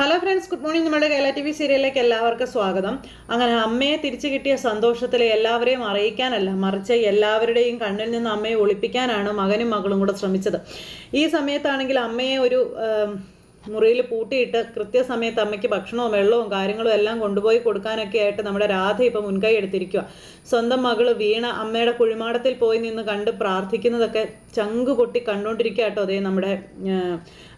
Hello friends good morning നമ്മുടെ Kerala T V സീരിയലിലേക്ക് എല്ലാവർക്കും സ്വാഗതം. അങ്ങനെ അമ്മയെ തിരിച്ചു കിട്ടിയ സന്തോഷത്തിൽ എല്ലാവരെയും അറിയിക്കാനല്ല മറിച്ച് എല്ലാവരുടെയും കണ്ണിൽ നിന്ന് അമ്മയെ ഒളിപ്പിക്കാനാണ് മകനും മകളും കൂടെ ശ്രമിച്ചത്. ഈ സമയത്താണെങ്കിൽ അമ്മയെ ഒരു മുറിയിൽ പൂട്ടിയിട്ട് കൃത്യസമയത്ത് അമ്മയ്ക്ക് ഭക്ഷണവും വെള്ളവും കാര്യങ്ങളും എല്ലാം കൊണ്ടുപോയി കൊടുക്കാനൊക്കെ ആയിട്ട് നമ്മുടെ രാധ ഇപ്പം മുൻകൈ എടുത്തിരിക്കുക സ്വന്തം മകൾ വീണ അമ്മയുടെ കുഴിമാടത്തിൽ പോയി നിന്ന് കണ്ട് പ്രാർത്ഥിക്കുന്നതൊക്കെ ചങ്ക് പൊട്ടി കണ്ടുകൊണ്ടിരിക്കുക കേട്ടോ അതേ നമ്മുടെ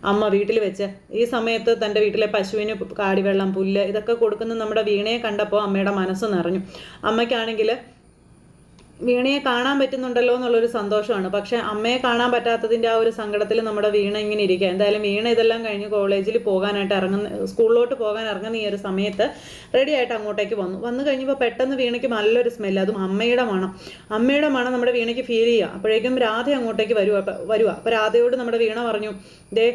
അമ്മ വീട്ടിൽ വെച്ച്. ഈ സമയത്ത് തന്റെ വീട്ടിലെ പശുവിന് കാടിവെള്ളം പുല്ല് ഇതൊക്കെ കൊടുക്കുന്ന നമ്മുടെ വീണയെ കണ്ടപ്പോൾ അമ്മയുടെ മനസ്സ് നിറഞ്ഞു. അമ്മയ്ക്കാണെങ്കിൽ വീണയെ കാണാൻ പറ്റുന്നുണ്ടല്ലോ എന്നുള്ളൊരു സന്തോഷമാണ്. പക്ഷെ അമ്മയെ കാണാൻ പറ്റാത്തതിന്റെ ആ ഒരു സങ്കടത്തിൽ നമ്മുടെ വീണ ഇങ്ങനെ ഇരിക്കുക. എന്തായാലും വീണ ഇതെല്ലാം കഴിഞ്ഞ് കോളേജിൽ പോകാനായിട്ട് ഇറങ്ങുന്ന സ്കൂളിലോട്ട് പോകാൻ ഇറങ്ങുന്ന ഈ ഒരു സമയത്ത് റെഡി ആയിട്ട് അങ്ങോട്ടേക്ക് വന്നു. വന്നു കഴിഞ്ഞപ്പോൾ പെട്ടെന്ന് വീണയ്ക്ക് നല്ലൊരു സ്മെല്ല് അതും അമ്മയുടെ മണം. അമ്മയുടെ മണം നമ്മുടെ വീണയ്ക്ക് ഫീൽ ചെയ്യുക. അപ്പോഴേക്കും രാധ അങ്ങോട്ടേക്ക് വരുക വരുക അപ്പോൾ രാധയോട് നമ്മുടെ വീണ പറഞ്ഞു ദേ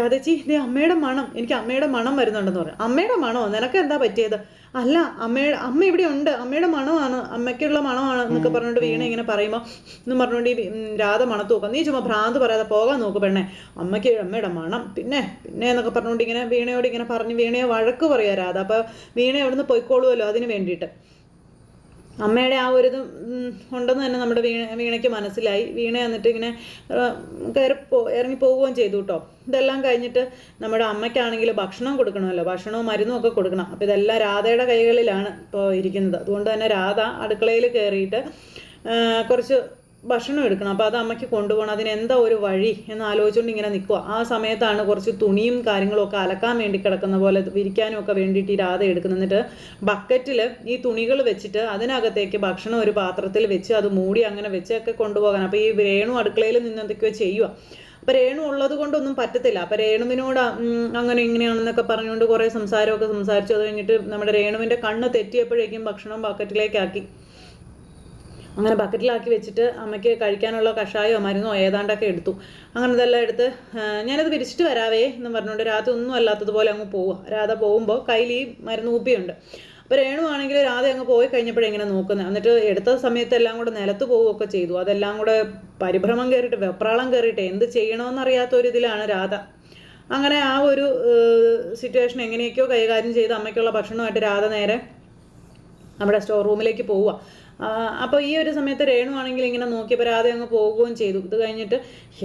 രാധച്ചി ദേ അമ്മയുടെ മണം എനിക്ക് അമ്മയുടെ മണം വരുന്നുണ്ടെന്ന് പറഞ്ഞു. അമ്മയുടെ മണമോ നിനക്ക് എന്താ പറ്റിയത്? അല്ല അമ്മയുടെ അമ്മ ഇവിടെ ഉണ്ട്. അമ്മയുടെ മണമാണ് അമ്മയ്ക്കുള്ള മണമാണ്. എന്നൊക്കെ പറഞ്ഞുകൊണ്ട് വീണ ഇങ്ങനെ പറയുമ്പോൾ എന്നും പറഞ്ഞുകൊണ്ട് ഈ രാധ മണത്ത് നോക്കാം. നീ ചുമ്മാ ഭ്രാന്ത് പറയാതെ പോകാൻ നോക്ക് പെണ്ണെ. അമ്മയ്ക്ക് അമ്മയുടെ മണം. പിന്നെ പിന്നെ എന്നൊക്കെ പറഞ്ഞുകൊണ്ട് ഇങ്ങനെ വീണയോട് ഇങ്ങനെ പറഞ്ഞ് വീണയെ വഴക്ക് പറയാം രാധ. അപ്പോൾ വീണ അവിടുന്ന് പൊയ്ക്കോളുമല്ലോ അതിന് വേണ്ടിയിട്ട്. അമ്മയുടെ ആ ഒരു ഉണ്ടെന്ന് തന്നെ നമ്മുടെ വീണ വീണയ്ക്ക് മനസ്സിലായി. വീണ എന്നിട്ട് ഇങ്ങനെ കയറി പോ ഇറങ്ങി പോവുകയും ചെയ്തു കേട്ടോ ഇതെല്ലാം കഴിഞ്ഞിട്ട് നമ്മുടെ അമ്മയ്ക്കാണെങ്കിൽ ഭക്ഷണം കൊടുക്കണമല്ലോ. ഭക്ഷണവും മരുന്നും ഒക്കെ കൊടുക്കണം. അപ്പോൾ ഇതെല്ലാം രാധയുടെ കൈകളിലാണ് ഇപ്പോൾ ഇരിക്കുന്നത്. അതുകൊണ്ട് തന്നെ രാധ അടുക്കളയിൽ കയറിയിട്ട് കുറച്ച് ഭക്ഷണം എടുക്കണം. അപ്പോൾ അത് അമ്മയ്ക്ക് കൊണ്ടുപോകണം. അതിന് എന്താ ഒരു വഴി എന്ന് ആലോചിച്ചുകൊണ്ട് ഇങ്ങനെ നിൽക്കുക ആ സമയത്താണ് കുറച്ച് തുണിയും കാര്യങ്ങളും ഒക്കെ അലക്കാൻ വേണ്ടി കിടക്കുന്ന പോലെ വിരിക്കാനും ഒക്കെ വേണ്ടിയിട്ട് ഈ രാധ എടുക്കുന്നത്. എന്നിട്ട് ബക്കറ്റിൽ ഈ തുണികൾ വെച്ചിട്ട് അതിനകത്തേക്ക് ഭക്ഷണം ഒരു പാത്രത്തിൽ വെച്ച് അത് മൂടി അങ്ങനെ വെച്ചൊക്കെ കൊണ്ടുപോകാൻ അപ്പോൾ ഈ രേണു അടുക്കളയിൽ നിന്ന് എന്തൊക്കെയോ ചെയ്യുക അപ്പോൾ രേണു ഉള്ളത് കൊണ്ടൊന്നും പറ്റത്തില്ല. അപ്പോൾ രേണുവിനോട് അങ്ങനെ ഇങ്ങനെയാണെന്നൊക്കെ പറഞ്ഞുകൊണ്ട് കുറേ സംസാരമൊക്കെ സംസാരിച്ചു അത് കഴിഞ്ഞിട്ട് നമ്മുടെ രേണുവിന്റെ കണ്ണ് തെറ്റിയപ്പോഴേക്കും ഭക്ഷണം ബക്കറ്റിലേക്കാക്കി. അങ്ങനെ ബക്കറ്റിലാക്കി വെച്ചിട്ട് അമ്മയ്ക്ക് കഴിക്കാനുള്ള കഷായോ മരുന്നോ ഏതാണ്ടൊക്കെ എടുത്തു. അങ്ങനെ ഇതെല്ലാം എടുത്ത് ഞാനത് വിരിച്ചിട്ട് വരാവേ എന്ന് പറഞ്ഞുകൊണ്ട് രാധ ഒന്നും അല്ലാത്തതുപോലെ അങ്ങ് പോവുക രാധ പോകുമ്പോൾ കയ്യിൽ ഈ മരുന്ന് ഊപ്പിയുണ്ട്. അപ്പോൾ രേണു ആണെങ്കിൽ രാധ അങ്ങ് പോയി കഴിഞ്ഞപ്പോഴെങ്ങനെ നോക്കുന്നത് എന്നിട്ട് എടുത്ത സമയത്ത് എല്ലാം കൂടെ നിലത്ത് പോവുകയൊക്കെ ചെയ്തു. അതെല്ലാം കൂടെ പരിഭ്രമം കയറിയിട്ട് വെപ്രാളം കയറിയിട്ട് എന്ത് ചെയ്യണമെന്നറിയാത്ത ഒരു ഇതിലാണ് രാധ. അങ്ങനെ ആ ഒരു സിറ്റുവേഷൻ എങ്ങനെയൊക്കെയോ കൈകാര്യം ചെയ്ത് അമ്മയ്ക്കുള്ള ഭക്ഷണമായിട്ട് രാധ നേരെ നമ്മുടെ സ്റ്റോർ റൂമിലേക്ക് പോവുക അപ്പോൾ ഈ ഒരു സമയത്ത് രേണു ആണെങ്കിൽ ഇങ്ങനെ നോക്കിയപ്പോൾ രാധ അങ്ങ് പോകുകയും ചെയ്തു. ഇത് കഴിഞ്ഞിട്ട്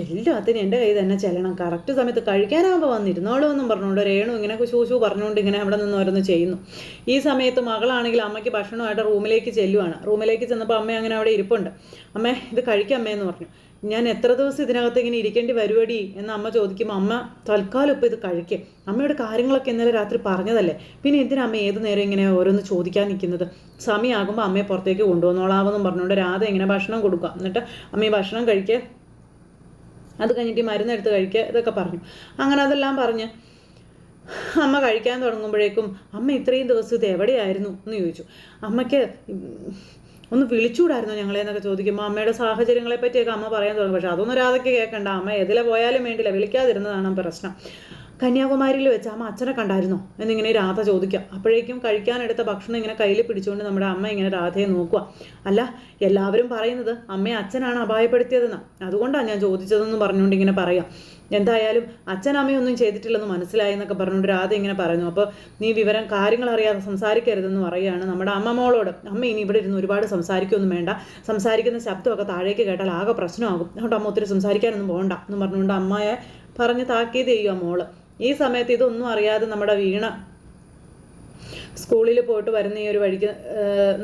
എല്ലാത്തിനും എന്റെ കൈ തന്നെ ചെല്ലണം. കറക്റ്റ് സമയത്ത് കഴിക്കാനാകുമ്പോൾ വന്നിരുന്നോളൂ എന്നും പറഞ്ഞുകൊണ്ട് രേണു ഇങ്ങനെ ശൂശു പറഞ്ഞുകൊണ്ട് ഇങ്ങനെ അവിടെ നിന്ന് ഓരോന്ന് ചെയ്യുന്നു. ഈ സമയത്ത് മകളാണെങ്കിൽ അമ്മയ്ക്ക് ഭക്ഷണമായിട്ട് റൂമിലേക്ക് ചെല്ലുവാണ്. റൂമിലേക്ക് ചെന്നപ്പോൾ അമ്മ അങ്ങനെ അവിടെ ഇരിപ്പുണ്ട്. അമ്മേ ഇത് കഴിക്കാം എന്ന് പറഞ്ഞു. ഞാൻ എത്ര ദിവസം ഇതിനകത്ത് ഇങ്ങനെ ഇരിക്കേണ്ടി വരുവടി എന്ന് അമ്മ ചോദിക്കുമ്പോൾ അമ്മ തൽക്കാലം ഇപ്പോൾ ഇത് കഴിക്കും. അമ്മയുടെ കാര്യങ്ങളൊക്കെ ഇന്നലെ രാത്രി പറഞ്ഞതല്ലേ? പിന്നെ എന്തിനാ അമ്മ ഏത് നേരം ഇങ്ങനെ ഓരോന്ന് ചോദിക്കാൻ നിൽക്കുന്നത്? സമയമാകുമ്പോൾ അമ്മയെ പുറത്തേക്ക് കൊണ്ടുവന്നോളാമെന്നും പറഞ്ഞുകൊണ്ട് രാധ ഇങ്ങനെ ഭക്ഷണം കൊടുക്കുക. എന്നിട്ട് അമ്മ ഈ ഭക്ഷണം കഴിക്കുക അത് കഴിഞ്ഞിട്ട് മരുന്നെടുത്ത് കഴിക്കുക ഇതൊക്കെ പറഞ്ഞു. അങ്ങനെ അതെല്ലാം പറഞ്ഞ് അമ്മ കഴിക്കാൻ തുടങ്ങുമ്പോഴേക്കും അമ്മ ഇത്രയും ദിവസം ഇത് എവിടെയായിരുന്നു? എന്ന് ചോദിച്ചു. അമ്മയ്ക്ക് ഒന്ന് വിളിച്ചുകൂടായിരുന്നോ ഞങ്ങളെ എന്നൊക്കെ ചോദിക്കുമ്പോൾ അമ്മയുടെ സാഹചര്യങ്ങളെ പറ്റിയൊക്കെ അമ്മ പറയാൻ തുടങ്ങും. പക്ഷെ അതൊന്നും രാധയ്ക്ക് കേൾക്കണ്ട. അമ്മ എതിലെ പോയാലും വേണ്ടില്ല വിളിക്കാതിരുന്നതാണ് പ്രശ്നം. കന്യാകുമാരിയിൽ വെച്ച് അമ്മ അച്ഛനെ കണ്ടായിരുന്നോ? എന്നിങ്ങനെ രാധ ചോദിക്കുക അപ്പോഴേക്കും കഴിക്കാനെടുത്ത ഭക്ഷണം ഇങ്ങനെ കയ്യിൽ പിടിച്ചുകൊണ്ട് നമ്മുടെ അമ്മ ഇങ്ങനെ രാധയെ നോക്കുക അല്ല എല്ലാവരും പറയുന്നത് അമ്മയെ അച്ഛനാണ് അപായപ്പെടുത്തിയതെന്ന്. അതുകൊണ്ടാണ് ഞാൻ ചോദിച്ചതെന്ന് പറഞ്ഞുകൊണ്ട് ഇങ്ങനെ പറയാം. എന്തായാലും അച്ഛൻ അമ്മയൊന്നും ചെയ്തിട്ടില്ലെന്ന് മനസ്സിലായി എന്നൊക്കെ പറഞ്ഞുകൊണ്ട് രാധ ഇങ്ങനെ പറഞ്ഞു അപ്പോൾ നീ വിവരം കാര്യങ്ങൾ അറിയാതെ സംസാരിക്കരുതെന്ന് പറയുകയാണ്. നമ്മുടെ അമ്മമോളോട് അമ്മ ഇനി ഇവിടെ ഇരുന്ന് ഒരുപാട് സംസാരിക്കൊന്നും വേണ്ട. സംസാരിക്കുന്ന ശബ്ദമൊക്കെ താഴേക്ക് കേട്ടാൽ ആകെ പ്രശ്നമാകും. അതുകൊണ്ട് അമ്മ ഒത്തിരി സംസാരിക്കാനൊന്നും പോകണ്ട എന്ന് പറഞ്ഞുകൊണ്ട് അമ്മയെ പറഞ്ഞ് താക്കീത് ചെയ്യുക മോൾ. ഈ സമയത്ത് ഇതൊന്നും അറിയാതെ നമ്മുടെ വീണ സ്കൂളിൽ പോയിട്ട് വരുന്ന ഈ ഒരു വഴിക്ക്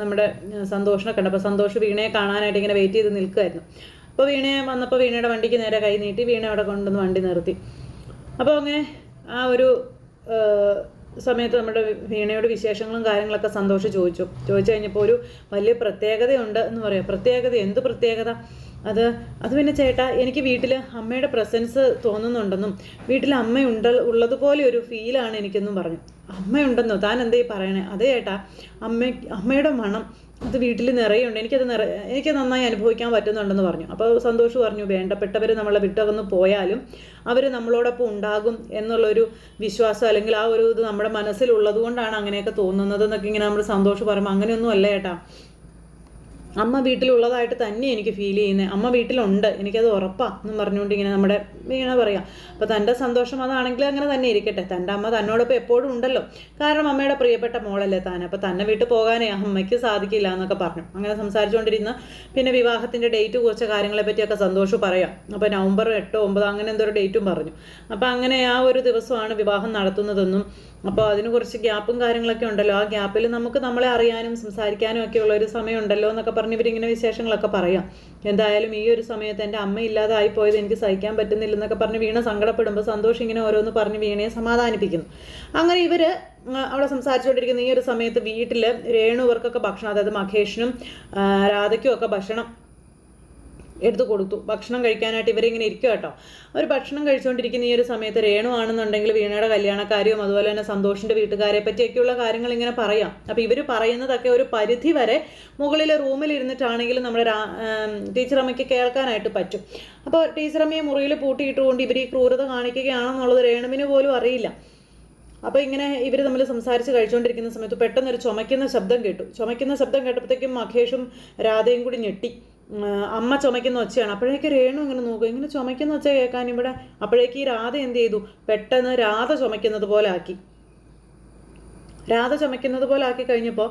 നമ്മുടെ സന്തോഷിനെ കണ്ടപ്പോൾ സന്തോഷ് വീണയെ കാണാനായിട്ട് ഇങ്ങനെ വെയിറ്റ് ചെയ്ത് നിൽക്കുമായിരുന്നു അപ്പോൾ വീണയെ വന്നപ്പോൾ വീണയുടെ വണ്ടിക്ക് നേരെ കൈ നീട്ടി വീണ അവിടെ കൊണ്ടുവന്ന് വണ്ടി നിർത്തി. അപ്പോൾ അങ്ങനെ ആ ഒരു സമയത്ത് നമ്മുടെ വീണയുടെ വിശേഷങ്ങളും കാര്യങ്ങളൊക്കെ സന്തോഷം ചോദിച്ചു. ചോദിച്ചു കഴിഞ്ഞപ്പോൾ ഒരു വലിയ പ്രത്യേകതയുണ്ട് എന്ന് പറയാം. പ്രത്യേകത എന്ത് പ്രത്യേകത? അത് അത് പിന്നെ ചേട്ടാ എനിക്ക് വീട്ടിൽ അമ്മയുടെ പ്രസൻസ് തോന്നുന്നുണ്ടെന്നും വീട്ടിൽ അമ്മയുണ്ട് ഉള്ളതുപോലെ ഒരു ഫീലാണ് എനിക്കെന്നും പറഞ്ഞു. അമ്മയുണ്ടെന്നോ? താൻ എന്തേ പറയണേ? അതെ ചേട്ടാ അമ്മ അമ്മയുടെ മണം അത് വീട്ടിൽ നിറയുണ്ട്. എനിക്കത് നിറ എനിക്ക് നന്നായി അനുഭവിക്കാൻ പറ്റുന്നുണ്ടെന്ന് പറഞ്ഞു. അപ്പോൾ സന്തോഷ് പറഞ്ഞു വേണ്ടപ്പെട്ടവർ നമ്മളെ വിട്ടകന്ന് പോയാലും അവർ നമ്മളോടൊപ്പം ഉണ്ടാകും എന്നുള്ളൊരു വിശ്വാസം അല്ലെങ്കിൽ ആ ഒരു ഇത് നമ്മുടെ മനസ്സിലുള്ളത് കൊണ്ടാണ് അങ്ങനെയൊക്കെ തോന്നുന്നത് എന്നൊക്കെ ഇങ്ങനെ നമ്മൾ സന്തോഷം പറയുമ്പോൾ അങ്ങനെയൊന്നും അല്ല ചേട്ടാ. അമ്മ വീട്ടിലുള്ളതായിട്ട് തന്നെ എനിക്ക് ഫീൽ ചെയ്യുന്നത് അമ്മ വീട്ടിലുണ്ട്. എനിക്കത് ഉറപ്പാണ് എന്ന് പറഞ്ഞുകൊണ്ട് ഇങ്ങനെ നമ്മുടെ വീണ പറയാം. അപ്പോൾ തന്റെ സന്തോഷം അതാണെങ്കിൽ അങ്ങനെ തന്നെ ഇരിക്കട്ടെ. തന്റെ അമ്മ തന്നോടൊപ്പം എപ്പോഴും ഉണ്ടല്ലോ. കാരണം അമ്മയുടെ പ്രിയപ്പെട്ട മോളല്ലേ താൻ. അപ്പോൾ തന്നെ വീട്ടിൽ പോകാനേ അമ്മയ്ക്ക് സാധിക്കില്ല എന്നൊക്കെ പറഞ്ഞു. അങ്ങനെ സംസാരിച്ചുകൊണ്ടിരുന്ന പിന്നെ വിവാഹത്തിന്റെ ഡേറ്റ് കുറച്ച് കാര്യങ്ങളെ പറ്റിയൊക്കെ സന്തോഷം പറയാം. അപ്പോൾ നവംബർ എട്ടോ ഒമ്പതോ അങ്ങനെ എന്തോ ഡേറ്റും പറഞ്ഞു. അപ്പോൾ അങ്ങനെ ആ ഒരു ദിവസമാണ് വിവാഹം നടത്തുന്നതെന്നും അപ്പോൾ അതിന് കുറച്ച് ഗ്യാപ്പും കാര്യങ്ങളൊക്കെ ഉണ്ടല്ലോ. ആ ഗ്യാപ്പിൽ നമുക്ക് നമ്മളെ അറിയാനും സംസാരിക്കാനും ഒക്കെ ഉള്ള ഒരു സമയം ഉണ്ടല്ലോ എന്നൊക്കെ പറഞ്ഞ് ഇവരിങ്ങനെ വിശേഷങ്ങളൊക്കെ പറയാം. എന്തായാലും ഈ ഒരു സമയത്ത് എന്റെ അമ്മ ഇല്ലാതായി പോയത് എനിക്ക് സഹിക്കാൻ പറ്റുന്നില്ലെന്നൊക്കെ പറഞ്ഞ് വീണ സങ്കടപ്പെടുമ്പോൾ സന്തോഷം ഇങ്ങനെ ഓരോന്ന് പറഞ്ഞ് വീണയെ സമാധാനിപ്പിക്കുന്നു. അങ്ങനെ ഇവർ അവിടെ സംസാരിച്ചുകൊണ്ടിരിക്കുന്ന ഈ ഒരു സമയത്ത് വീട്ടിൽ രേണുവർക്കൊക്കെ ഭക്ഷണം അതായത് മഹേഷിനും രാധയ്ക്കും ഒക്കെ ഭക്ഷണം എടുത്തു കൊടുത്തു. ഭക്ഷണം കഴിക്കാനായിട്ട് ഇവരിങ്ങനെ ഇരിക്കുക കേട്ടോ. അവർ ഭക്ഷണം കഴിച്ചുകൊണ്ടിരിക്കുന്ന ഈ ഒരു സമയത്ത് രേണു ആണെന്നുണ്ടെങ്കിൽ വീണയുടെ കല്യാണക്കാര്യവും അതുപോലെ തന്നെ സന്തോഷിന്റെ വീട്ടുകാരെ പറ്റിയൊക്കെയുള്ള കാര്യങ്ങൾ ഇങ്ങനെ പറയാം. അപ്പോൾ ഇവർ പറയുന്നതൊക്കെ ഒരു പരിധി വരെ മുകളിലെ റൂമിൽ ഇരുന്നിട്ടാണെങ്കിലും നമ്മുടെ ടീച്ചറമ്മയ്ക്ക് കേൾക്കാനായിട്ട് പറ്റും. അപ്പോൾ ടീച്ചറമ്മയെ മുറിയിൽ പൂട്ടിയിട്ടുകൊണ്ട് ഇവർ ഈ ക്രൂരത കാണിക്കുകയാണെന്നുള്ളത് രേണുവിന് പോലും അറിയില്ല. അപ്പോൾ ഇങ്ങനെ ഇവർ തമ്മിൽ സംസാരിച്ച് കഴിച്ചുകൊണ്ടിരിക്കുന്ന സമയത്ത് പെട്ടെന്ന് ഒരു ചുമയ്ക്കുന്ന ശബ്ദം കേട്ടു. ചുമയ്ക്കുന്ന ശബ്ദം കേട്ടപ്പോഴത്തേക്കും മഹേഷും രാധയും കൂടി ഞെട്ടി. അമ്മ ചുമയ്ക്കുന്ന ഒച്ചയാണ്. അപ്പോഴേക്ക് രേണു ഇങ്ങനെ നോക്കും. ഇങ്ങനെ ചുമയ്ക്കുന്ന ഒച്ച കേൾക്കാൻ ഇവിടെ അപ്പോഴേക്ക് ഈ രാധ എന്ത് ചെയ്തു? പെട്ടെന്ന് രാധ ചുമയ്ക്കുന്നത് പോലെ ആക്കി. രാധ ചുമയ്ക്കുന്നത് പോലെ ആക്കി കഴിഞ്ഞപ്പോൾ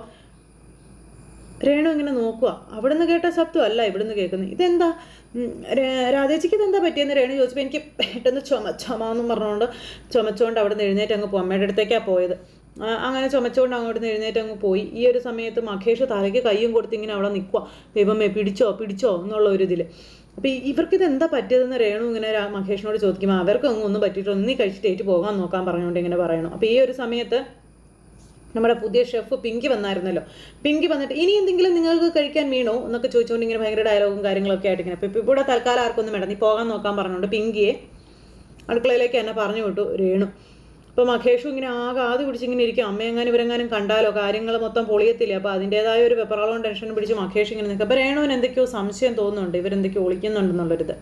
രേണു ഇങ്ങനെ നോക്കുക അവിടുന്ന് കേട്ട ശബ്ദമല്ല ഇവിടുന്ന് കേൾക്കുന്നത്. ഇതെന്താ? രാധേച്ചിക്ക് ഇതെന്താ പറ്റിയെന്ന് രേണു ചോദിച്ചപ്പോൾ എനിക്ക് പെട്ടെന്ന് ചുമ ചുമ എന്നും പറഞ്ഞുകൊണ്ട് ചുമച്ചുകൊണ്ട് അവിടെ നിന്ന് എഴുന്നേറ്റ് അങ്ങ് അമ്മയുടെ അടുത്തേക്കാണ് പോയത്. അങ്ങനെ ചുമച്ചുകൊണ്ട് അങ്ങോട്ട് എഴുന്നേറ്റ് അങ്ങ് പോയി. ഈ ഒരു സമയത്ത് മഹേഷ് തലയ്ക്ക് കയ്യും കൊടുത്ത് ഇങ്ങനെ അവിടെ നിൽക്കുക ദൈവമേ പിടിച്ചോ പിടിച്ചോ എന്നുള്ള ഒരു ഇതിൽ അപ്പോൾ ഇവർക്കിത് എന്താ പറ്റിയതെന്ന് രേണു ഇങ്ങനെ മഹേഷിനോട് ചോദിക്കുമ്പോൾ അവർക്ക് അങ്ങ് ഒന്നും പറ്റിയിട്ടൊന്നും നീ കഴിച്ചിട്ട് ഏറ്റു പോകാൻ നോക്കാൻ പറഞ്ഞുകൊണ്ട് ഇങ്ങനെ പറയണം. അപ്പോൾ ഈ ഒരു സമയത്ത് നമ്മുടെ പുതിയ ഷെഫ് പിങ്കി വന്നായിരുന്നല്ലോ. പിങ്കി വന്നിട്ട് ഇനി എന്തെങ്കിലും നിങ്ങൾക്ക് കഴിക്കാൻ വീണോ എന്നൊക്കെ ചോദിച്ചുകൊണ്ട് ഇങ്ങനെ ഭയങ്കര ഡയലോഗും കാര്യങ്ങളൊക്കെ ആയിട്ട് ഇങ്ങനെ. അപ്പോൾ ഇവിടെ തൽക്കാലം ആർക്കൊന്നും വേണ്ട. നീ പോകാൻ നോക്കാൻ പറഞ്ഞുകൊണ്ട് പിങ്കിയെ അടുക്കളയിലേക്ക് എന്നെ പറഞ്ഞു വിട്ടു രേണു. അപ്പോൾ മഹേഷും ഇങ്ങനെ ആകെ ആദ്യ പിടിച്ചിങ്ങനെ ഇരിക്കും. അമ്മയെങ്ങാനും ഇവരെങ്ങാനും കണ്ടാലോ കാര്യങ്ങൾ മൊത്തം പൊളിയത്തില്ല? അപ്പോൾ അതിന്റേതായ ഒരു വെപ്പറാളവും ടെൻഷൻ പിടിച്ച് മഹേഷ് ഇങ്ങനെ നിൽക്കും. അപ്പോൾ രേണുവിന് എന്തൊക്കെയോ സംശയം തോന്നുന്നുണ്ട്. ഇവരെന്തൊക്കെയോ ഒളിക്കുന്നുണ്ടെന്നുള്ളൊരിത്.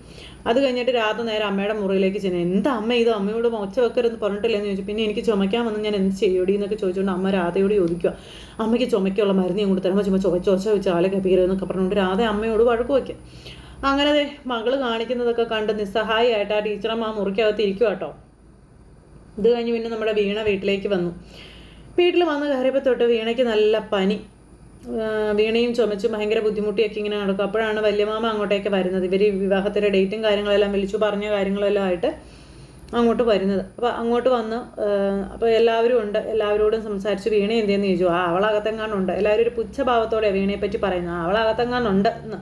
അത് കഴിഞ്ഞിട്ട് രാത്രി നേരെ അമ്മയുടെ മുറിയിലേക്ക് ചെന്നു എന്താ അമ്മ ഇത് അമ്മയോട് ഒച്ച വെക്കരുതെന്ന് പറഞ്ഞിട്ടില്ലെന്ന് ചോദിച്ചു. പിന്നെ എനിക്ക് ചുമക്കാൻ ഞാൻ എന്ത് ചെയ്യൂടി? എന്നൊക്കെ ചോദിച്ചുകൊണ്ട് അമ്മ രാധയോട് ചോദിക്കുക. അമ്മയ്ക്ക് ചുമയ്ക്കുള്ള മരുന്ന് ഞാൻ കൊടുത്തു തരുമ്പോൾ ചുമ ചുമച്ച് ഒച്ച വെച്ച് ആളെ കപ്പീരെന്നൊക്കെ പറഞ്ഞുകൊണ്ട് രാധ അമ്മയോട് വഴക്ക് വയ്ക്കും. അങ്ങനെ മകൾ കാണിക്കുന്നതൊക്കെ കണ്ട് നിസ്സഹായിയായിട്ട് ആ ടീച്ചറമ്മ മുറിക്കകത്ത് ഇരിക്കുക കേട്ടോ ഇത് കഴിഞ്ഞ് പിന്നെ നമ്മുടെ വീണ വീട്ടിലേക്ക് വന്നു. വീട്ടിൽ വന്ന് കയറിയപ്പോൾ തൊട്ട് വീണയ്ക്ക് നല്ല പനി. വീണയും ചുമച്ചും ഭയങ്കര ബുദ്ധിമുട്ടിയൊക്കെ ഇങ്ങനെ നടക്കും. അപ്പോഴാണ് വല്യമാമ അങ്ങോട്ടേക്ക് വരുന്നത്. ഇവർ വിവാഹത്തിന്റെ ഡേറ്റും കാര്യങ്ങളെല്ലാം വിളിച്ചു പറഞ്ഞ കാര്യങ്ങളെല്ലാം ആയിട്ട് അങ്ങോട്ട് വരുന്നത്. അപ്പോൾ അങ്ങോട്ട് വന്ന് അപ്പോൾ എല്ലാവരും ഉണ്ട്. എല്ലാവരോടും സംസാരിച്ച് വീണ എന്തെന്ന് ചോദിച്ചു? ആ അവളകത്തെങ്ങാനുണ്ട് എല്ലാവരും ഒരു പുച്ഛഭാവത്തോടെ വീണയെ പറ്റി പറയുന്നത് അവളകത്തെങ്ങാനുണ്ട് എന്ന്.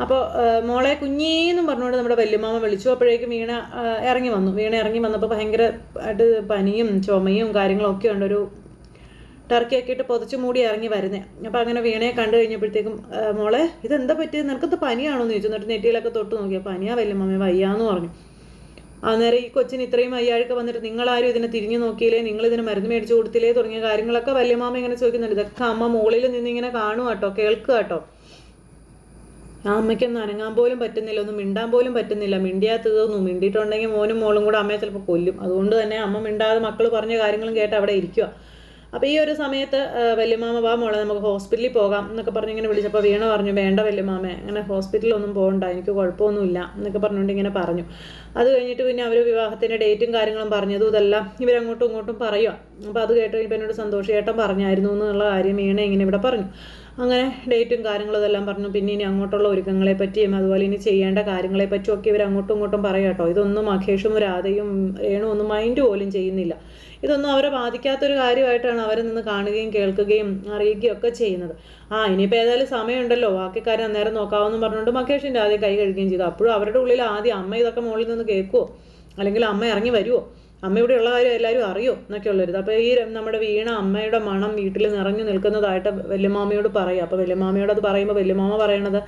അപ്പോൾ മോളെ കുഞ്ഞീന്നും പറഞ്ഞുകൊണ്ട് നമ്മുടെ വല്യമാമ വിളിച്ചു. അപ്പോഴേക്കും വീണ ഇറങ്ങി വന്നു. വീണ ഇറങ്ങി വന്നപ്പോൾ ഭയങ്കര ആയിട്ട് പനിയും ചുമയും കാര്യങ്ങളൊക്കെ ഉണ്ട്. ഒരു ടർക്കിയൊക്കെ ഇട്ട് പൊതച്ച് മൂടി ഇറങ്ങി വരുന്നേ. അപ്പോൾ അങ്ങനെ വീണയെ കണ്ടു കഴിഞ്ഞപ്പോഴത്തേക്കും "ആ, മോളെ ഇതെന്താ പറ്റിയത് നിനക്കത് പനിയാണോ എന്ന് ചോദിച്ചു. എന്നിട്ട് നെറ്റിയിലൊക്കെ തൊട്ട് നോക്കിയാൽ പനിയാ വല്യമ്മമ്മ വയ്യാന്ന് പറഞ്ഞു. അന്നേരം ഈ കൊച്ചിന് ഇത്രയും വയ്യാഴ്ച വന്നിട്ട് നിങ്ങളാരും ഇതിനെ തിരിഞ്ഞു നോക്കിയില്ലേ? നിങ്ങൾ ഇതിന് മരുന്ന് മേടിച്ചു കൊടുത്തില്ലേ? തുടങ്ങിയ കാര്യങ്ങളൊക്കെ വല്യമാമ ഇങ്ങനെ ചോദിക്കുന്നുണ്ട്. ഇതൊക്കെ അമ്മ മുകളിൽ നിന്ന് ഇങ്ങനെ കാണുക കേട്ടോ കേൾക്കുക കേട്ടോ ആ അമ്മയ്ക്കൊന്നും അനങ്ങാൻ പോലും പറ്റുന്നില്ല ഒന്നും മിണ്ടാൻ പോലും പറ്റുന്നില്ല. മിണ്ടിയാ തീർന്നു മിണ്ടിയിട്ടുണ്ടെങ്കിൽ മോനും മോളും കൂടെ അമ്മയെ ചിലപ്പോൾ കൊല്ലും. അതുകൊണ്ട് തന്നെ അമ്മ മിണ്ടാതെ മക്കൾ പറഞ്ഞ കാര്യങ്ങളും കേട്ട് അവിടെ ഇരിക്കുക അപ്പോൾ ഈ ഒരു സമയത്ത് വല്യമാമ വാ മോളെ നമുക്ക് ഹോസ്പിറ്റലിൽ പോകാം എന്നൊക്കെ പറഞ്ഞ് ഇങ്ങനെ വിളിച്ചപ്പോൾ വീണ പറഞ്ഞു വേണ്ട വല്യമാമ അങ്ങനെ ഹോസ്പിറ്റലിലൊന്നും പോകണ്ട എനിക്ക് കുഴപ്പമൊന്നുമില്ല എന്നൊക്കെ പറഞ്ഞുകൊണ്ട് ഇങ്ങനെ പറഞ്ഞു. അത് കഴിഞ്ഞിട്ട് പിന്നെ അവർ വിവാഹത്തിന്റെ ഡേറ്റും കാര്യങ്ങളും പറഞ്ഞതും ഇതെല്ലാം ഇവരങ്ങോട്ടും ഇങ്ങോട്ടും പറയുക അപ്പോൾ അത് കേട്ട് കഴിഞ്ഞപ്പോൾ എന്നോട് സന്തോഷേട്ടൻ പറഞ്ഞായിരുന്നു എന്നുള്ള കാര്യം വീണ ഇങ്ങനെ ഇവിടെ പറഞ്ഞു. അങ്ങനെ ഡേറ്റും കാര്യങ്ങളും ഇതെല്ലാം പറഞ്ഞു. പിന്നെ ഇനി അങ്ങോട്ടുള്ള ഒരുക്കങ്ങളെ പറ്റിയും അതുപോലെ ഇനി ചെയ്യേണ്ട കാര്യങ്ങളെ പറ്റിയും ഒക്കെ ഇവർ അങ്ങോട്ടും ഇങ്ങോട്ടും പറയാം കേട്ടോ. ഇതൊന്നും അഖേഷും രാധയും രേണു ഒന്നും മൈൻഡ് പോലും ചെയ്യുന്നില്ല. ഇതൊന്നും അവരെ ബാധിക്കാത്തൊരു കാര്യമായിട്ടാണ് അവരെ നിന്ന് കാണുകയും കേൾക്കുകയും അറിയുകയും ഒക്കെ ചെയ്യുന്നത്. ആ ഇനിയിപ്പോൾ ഏതായാലും സമയമുണ്ടല്ലോ. ബാക്കി കാര്യം അന്നേരം നോക്കാമെന്ന് പറഞ്ഞുകൊണ്ട് മഹേഷിന്റെ ആദ്യം കൈ കഴുകുകയും ചെയ്തു. അപ്പോഴും അവരുടെ ഉള്ളിൽ ആദ്യം അമ്മ ഇതൊക്കെ മുകളിൽ നിന്ന് കേൾക്കുമോ അല്ലെങ്കിൽ അമ്മ ഇറങ്ങി വരുമോ അമ്മ ഇവിടെ ഉള്ള കാര്യം എല്ലാവരും അറിയോ എന്നൊക്കെ ഉള്ളൊരിത് അപ്പോൾ ഈ നമ്മുടെ വീണ അമ്മയുടെ മണം വീട്ടിൽ നിറഞ്ഞു നിൽക്കുന്നതായിട്ട് വല്യമാമയോട് പറയും. അപ്പോൾ വല്യമാമയോട് അത് പറയുമ്പോൾ വല്യമാമ പറയണത്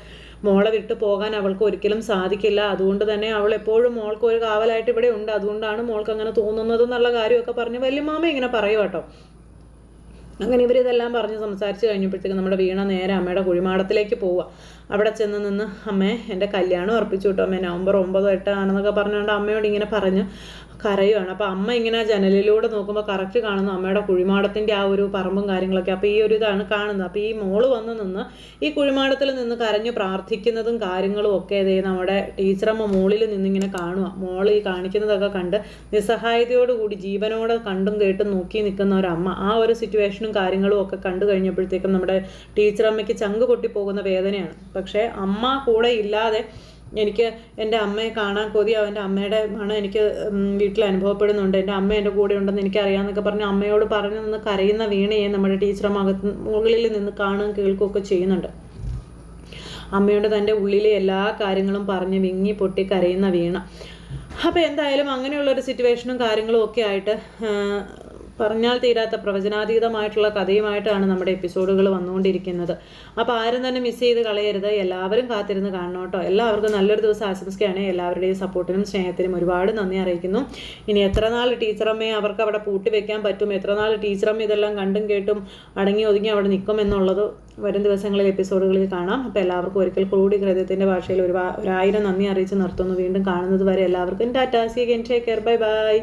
മോളെ വിട്ടു പോകാൻ അവൾക്ക് ഒരിക്കലും സാധിക്കില്ല. അതുകൊണ്ട് തന്നെ അവൾ എപ്പോഴും മോൾക്ക് ഒരു കാവലായിട്ട് ഇവിടെ ഉണ്ട്. അതുകൊണ്ടാണ് മോൾക്ക് അങ്ങനെ തോന്നുന്നത് എന്നുള്ള കാര്യമൊക്കെ പറഞ്ഞ് വല്യമാമ ഇങ്ങനെ പറയും കേട്ടോ. അങ്ങനെ ഇവരിതെല്ലാം പറഞ്ഞ് സംസാരിച്ച് കഴിഞ്ഞപ്പോഴത്തേക്ക് നമ്മുടെ വീണ നേരെ അമ്മയുടെ കുഴിമാടത്തിലേക്ക് പോവുക. അവിടെ ചെന്ന് നിന്ന് അമ്മേ എന്റെ കല്യാണം ഉറപ്പിച്ചു കിട്ടും അമ്മേ നവംബർ ഒമ്പതോ എട്ടോ ആണെന്നൊക്കെ പറഞ്ഞുകൊണ്ട് അമ്മയോട് ഇങ്ങനെ പറഞ്ഞു കരയുവാണ്. അപ്പോൾ അമ്മ ഇങ്ങനെ ജനലിലൂടെ നോക്കുമ്പോൾ കറക്റ്റ് കാണുന്നു അമ്മയുടെ കുഴിമാടത്തിന്റെ ആ ഒരു പറമ്പും കാര്യങ്ങളൊക്കെ. അപ്പോൾ ഈ ഒരു ഇതാണ് കാണുന്നത്. അപ്പോൾ ഈ മോൾ വന്ന് നിന്ന് ഈ കുഴിമാടത്തിൽ നിന്ന് കരഞ്ഞു പ്രാർത്ഥിക്കുന്നതും കാര്യങ്ങളും ഒക്കെ ഇതേ നമ്മുടെ ടീച്ചറമ്മ മോളിൽ നിന്നിങ്ങനെ കാണുക മോൾ ഈ കാണിക്കുന്നതൊക്കെ കണ്ട് നിസ്സഹായതയോടുകൂടി ജീവനോടെ കണ്ടും കേട്ടും നോക്കി നിൽക്കുന്ന ഒരമ്മ ആ ഒരു സിറ്റുവേഷനും കാര്യങ്ങളും ഒക്കെ കണ്ടു കഴിഞ്ഞപ്പോഴത്തേക്കും നമ്മുടെ ടീച്ചറമ്മയ്ക്ക് ചങ്ക് പൊട്ടിപ്പോകുന്ന വേദനയാണ്. പക്ഷേ അമ്മ കൂടെ ഇല്ലാതെ എനിക്ക് എന്റെ അമ്മയെ കാണാൻ കൊതി. അവന്റെ അമ്മയുടെ മണം എനിക്ക് വീട്ടിൽ അനുഭവപ്പെടുന്നുണ്ട്. എന്റെ അമ്മ എന്റെ കൂടെ ഉണ്ടെന്ന് എനിക്കറിയാമെന്നൊക്കെ പറഞ്ഞ് അമ്മയോട് പറഞ്ഞു നിന്ന് കരയുന്ന വീണയെ നമ്മുടെ ടീച്ചറമ്മകത്ത് മുകളിൽ നിന്ന് കാണുകയും കേൾക്കുകയൊക്കെ ചെയ്യുന്നുണ്ട്. അമ്മയോട് തന്റെ ഉള്ളിലെ എല്ലാ കാര്യങ്ങളും പറഞ്ഞ് വിങ്ങി പൊട്ടി കരയുന്ന വീണ. അപ്പോൾ എന്തായാലും അങ്ങനെയുള്ളൊരു സിറ്റുവേഷനും കാര്യങ്ങളും ഒക്കെ ആയിട്ട് പറഞ്ഞാൽ തീരാത്ത പ്രവചനാതീതമായിട്ടുള്ള കഥയുമായിട്ടാണ് നമ്മുടെ എപ്പിസോഡുകൾ വന്നുകൊണ്ടിരിക്കുന്നത്. അപ്പോൾ ആരും തന്നെ മിസ് ചെയ്ത് കളയരുത്. എല്ലാവരും കാത്തിരുന്ന് കാണണം കേട്ടോ. എല്ലാവർക്കും നല്ലൊരു ദിവസം ആശംസിക്കുകയാണ്. എല്ലാവരുടെയും സപ്പോർട്ടിനും സ്നേഹത്തിനും ഒരുപാട് നന്ദി അറിയിക്കുന്നു. ഇനി എത്ര നാൾ ടീച്ചറമ്മയെ അവർക്ക് അവിടെ പൂട്ടി വെക്കാൻ പറ്റും? എത്ര നാൾ ടീച്ചറമ്മ ഇതെല്ലാം കണ്ടും കേട്ടും അടങ്ങി ഒതുങ്ങി അവിടെ നിൽക്കും എന്നുള്ളത് വരും ദിവസങ്ങളിൽ എപ്പിസോഡുകളിൽ കാണാം. അപ്പോൾ എല്ലാവർക്കും ഒരിക്കൽ കൂടി ഹൃദയത്തിന്റെ ഭാഷയിൽ ഒരു ഒരായിരം നന്ദി അറിയിച്ച് നിർത്തുന്നു. വീണ്ടും കാണുന്നത് വരെ എല്ലാവർക്കും tata. See again take care bye bye